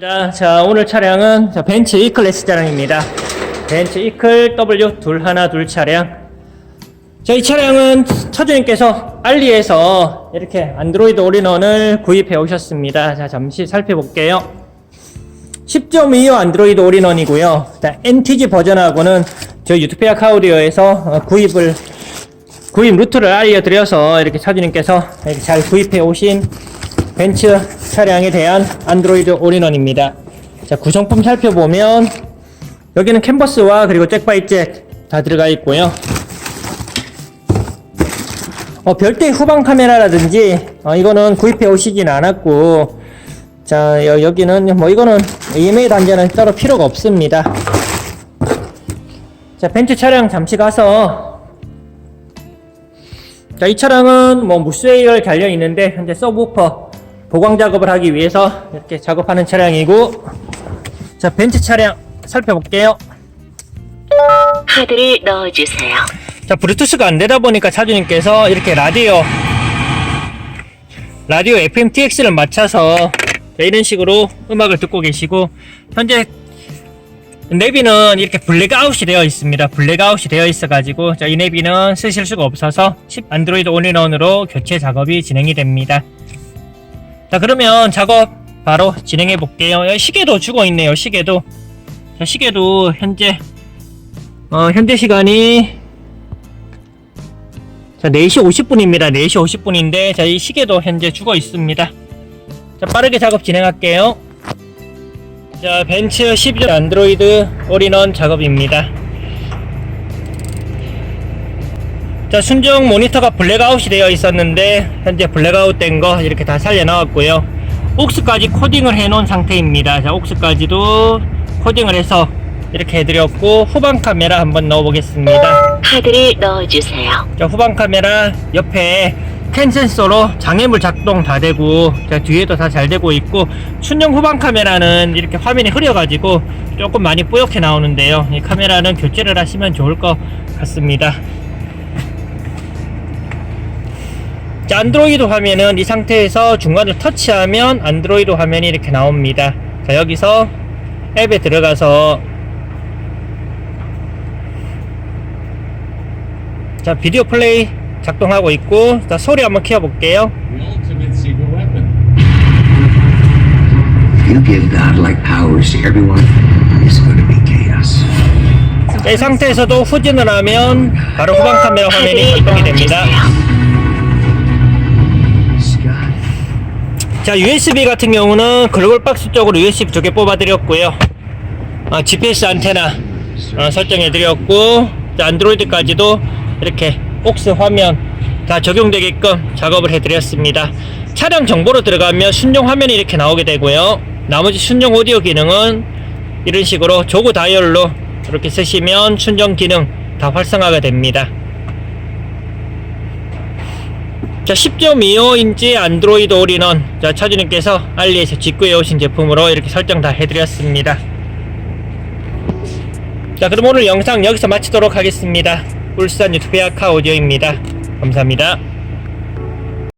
자, 자, 오늘 차량은 자, 벤츠 E클래스 차량입니다. 벤츠 E클 W 둘 하나 둘 차량. 자, 이 차량은 차주님께서 알리에서 이렇게 안드로이드 올인원을 구입해 오셨습니다. 자, 잠시 살펴볼게요. 10.25 안드로이드 올인원이고요. 자, NTG 버전하고는 저희 유투피아 카우디오에서 어, 구입을 구입 루트를 알려드려서 이렇게 차주님께서 이렇게 잘 구입해 오신 벤츠 차량에 대한 안드로이드 올인원입니다. 자, 구성품 살펴보면 여기는 캔버스와 그리고 잭바이잭 다 들어가 있고요. 어, 별도의 후방 카메라라든지 어, 이거는 구입해 오시진 않았고 자 여, 여기는 뭐 이거는 EMA 단자는 따로 필요가 없습니다. 자 벤츠 차량 잠시 가서 자, 이 차량은 뭐 무스웨이를 달려 있는데 현재 서브우퍼 보강 작업을 하기 위해서 이렇게 작업하는 차량이고 자, 벤츠 차량 살펴볼게요. 카드를 넣어주세요. 자, 블루투스가 안 되다 보니까 차주님께서 이렇게 라디오 라디오 FMTX를 맞춰서 자, 이런 식으로 음악을 듣고 계시고 현재 내비는 이렇게 블랙아웃이 되어 있습니다. 블랙아웃이 되어 있어가지고 자, 이 내비는 쓰실 수가 없어서 10 안드로이드 올인원으로 교체 작업이 진행이 됩니다. 자 그러면 작업 바로 진행해 볼게요. 시계도 주고 있네요. 시계도 자, 시계도 현재 어, 현재 시간이 자 4시 50분입니다. 4시 50분인데 자 이 시계도 현재 죽어 있습니다. 자 빠르게 작업 진행할게요. 자, 벤츠 12 안드로이드 올인원 작업입니다. 자, 순정 모니터가 블랙아웃이 되어 있었는데 현재 블랙아웃 된 거 이렇게 다 살려 나왔고요. 옥스까지 코딩을 해 놓은 상태입니다. 자, 옥스까지도 코딩을 해서 이렇게 해드렸고 후방 카메라 한번 넣어 보겠습니다. 카드를 넣어주세요. 자, 후방 카메라 옆에 캔 센서로 장애물 작동 다 되고 자, 뒤에도 다 잘 되고 있고 순정 후방 카메라는 이렇게 화면이 흐려가지고 조금 많이 뿌옇게 나오는데요. 이 카메라는 교체를 하시면 좋을 것 같습니다. 자, 안드로이드 화면은 이 상태에서 중간을 터치하면 안드로이드 화면이 이렇게 나옵니다. 자, 여기서 앱에 들어가서 자, 비디오 플레이 작동하고 있고 자, 소리 한번 키워 볼게요. The ultimate secret weapon. If you give godlike powers to everyone, it's going to be chaos. 자, 이 상태에서도 후진을 하면 바로 후방 카메라 화면이 작동이 됩니다. 자, USB 같은 경우는 글로벌 박스 쪽으로 USB 두 개 뽑아 드렸고요. 아, GPS 안테나 어, 설정해 드렸고, 자, 안드로이드까지도 이렇게 옥스 화면 다 적용되게끔 작업을 해 드렸습니다. 차량 정보로 들어가면 순정 화면이 이렇게 나오게 되고요. 나머지 순정 오디오 기능은 이런 식으로 조그 다이얼로 이렇게 쓰시면 순정 기능 다 활성화가 됩니다. 자, 10.25인치 안드로이드 올인원. 자, 차주님께서 알리에서 직구해 오신 제품으로 이렇게 설정 다 해드렸습니다. 자, 그럼 오늘 영상 여기서 마치도록 하겠습니다. 울산 유튜브 아카 오디오입니다. 감사합니다.